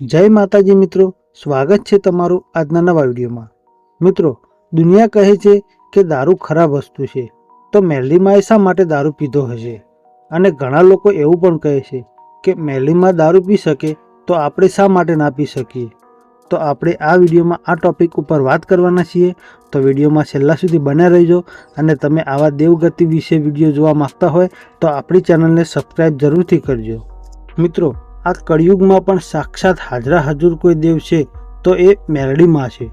જય માતાજી મિત્રો, સ્વાગત છે તમારું આજના નવા વિડીયોમાં. મિત્રો, દુનિયા કહે છે કે દારૂ ખરાબ વસ્તુ છે. તો મેલીમાએ શા માટે દારૂ પીધો હશે? અને ઘણા લોકો એવું પણ કહે છે કે મેલીમાં દારૂ પી શકે તો આપણે શા માટે ના પી શકીએ? તો આપણે આ વિડીયોમાં આ ટોપિક ઉપર વાત કરવાના છીએ. તો વિડીયોમાં છેલ્લા સુધી બન્યા રહેજો અને તમે આવા દેવગતિ વિશે વીડિયો જોવા માંગતા હોય તો આપણી ચેનલને સબસ્ક્રાઈબ જરૂરથી કરજો. મિત્રો આ કળિયુગમાં પણ સાક્ષાત હાજરા હજુર કોઈ દેવ છે, તો એ મેરડીમાં છે.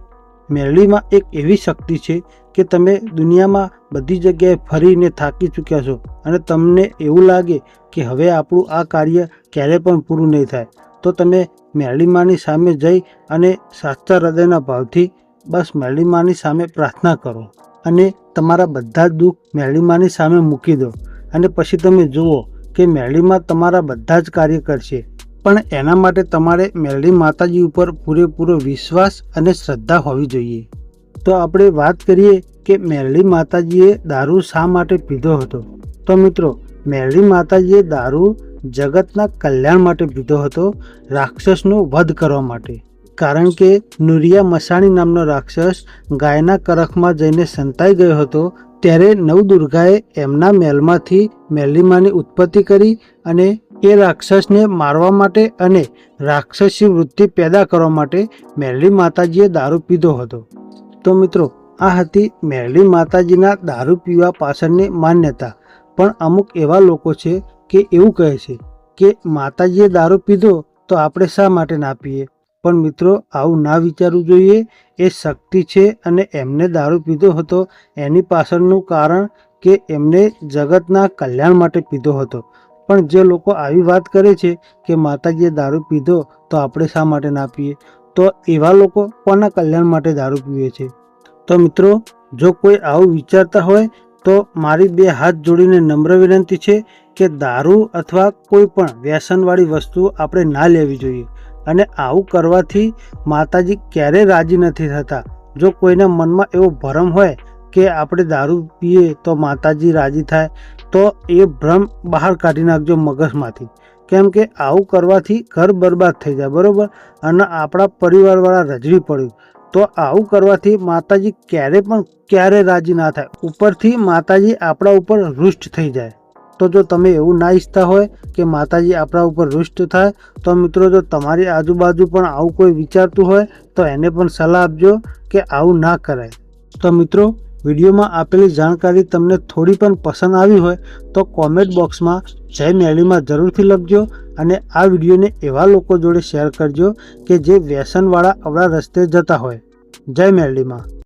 મેરડીમાં એક એવી શક્તિ છે કે તમે દુનિયામાં બધી જગ્યાએ ફરીને થાકી ચૂક્યા છો અને તમને એવું લાગે કે હવે આપણું આ કાર્ય ક્યારે પણ પૂરું નહીં થાય. તો તમે મેરડીમાની સામે જઈ અને સાચા હૃદયના ભાવથી બસ મેરડીમાની સામે પ્રાર્થના કરો અને તમારા બધા જ દુઃખ મેરડીમાની સામે મૂકી દો. અને પછી તમે જુઓ કે મેરડીમાં તમારા બધા જ કાર્ય કરશે. પણ એના માટે તમારે મેરડી માતાજી ઉપર પૂરેપૂરો વિશ્વાસ અને શ્રદ્ધા હોવી જોઈએ. તો આપણે વાત કરીએ કે મેરડી માતાજીએ દારૂ શા માટે પીધો હતો? તો મિત્રો મેરડી માતાજીએ દારૂ જગતના કલ્યાણ માટે પીધો હતો રાક્ષસનો વધ કરવા માટે. કારણ કે નુરિયા મસાણી નામનો રાક્ષસ ગાયના કરખમાં જઈને સંતાઈ ગયો હતો, ત્યારે નવદુર્ગાએ એમના મહેલમાંથી મેરડીમાની ઉત્પત્તિ કરી અને એ રાક્ષસને મારવા માટે અને રાક્ષસી વૃત્તિ પેદા કરવા માટે મેરલી માતાજીએ દારૂ પીધો હતો. તો મિત્રો, આ હતી મેરલી માતાજીના દારૂ પીવા પાછળની માન્યતા. પણ અમુક એવા લોકો છે કે એવું કહે છે કે માતાજીએ દારૂ પીધો તો આપણે શા માટે ના પીએ? પણ મિત્રો, આવું ના વિચારવું જોઈએ. એ શક્તિ છે અને એમને દારૂ પીધો હતો. એની પાછળનું કારણ કે એમને જગતના કલ્યાણ માટે પીધો હતો. પણ જે લોકો આવી વાત કરે છે કે માતાજીએ દારૂ પીધો તો આપણે શા માટે ના પીએ? તો એવા લોકો કોના કલ્યાણ માટે દારૂ પીવે છે? તો મિત્રો, જો કોઈ આવું વિચારતા હોય, તો મારી બે હાથ જોડીને નમ્ર વિનંતી છે કે દારૂ અથવા કોઈ પણ વ્યસનવાળી વસ્તુ આપણે ના લેવી જોઈએ. અને આવું કરવાથી માતાજી ક્યારેય રાજી નથી થતા. જો કોઈના મનમાં એવો ભરમ હોય કે આપણે દારૂ પીએ તો માતાજી રાજી થાય, તો એ ભ્રમ બહાર કાઢી નાખજો મગજમાંથી. કેમ કે આવું કરવાથી ઘર બરબાદ થઈ જાય, બરાબર? અને આપણા પરિવારવાળા રજવી પડ્યું. તો આવું કરવાથી માતાજી ક્યારે પણ ક્યારે રાજી ના થાય. ઉપરથી માતાજી આપણા ઉપર રુષ્ટ થઈ જાય. તો જો તમે એવું ના ઈચ્છતા હોય કે માતાજી આપણા ઉપર રુષ્ટ થાય, તો મિત્રો જો તમારી આજુબાજુ પણ આવું કોઈ વિચારતું હોય, તો એને પણ સલાહ આપજો કે આવું ના કરાય. તો મિત્રો વિડીયોમાં આપેલી જાણકારી તમને થોડી પણ પસંદ આવી હોય તો કોમેન્ટ બોક્સમાં જય મેળીમાં જરૂરથી લખજો અને આ વિડીયોને એવા લોકો જોડે શેર કરજો કે જે વ્યસનવાળા અવળા રસ્તે જતા હોય. જય મેરડીમાં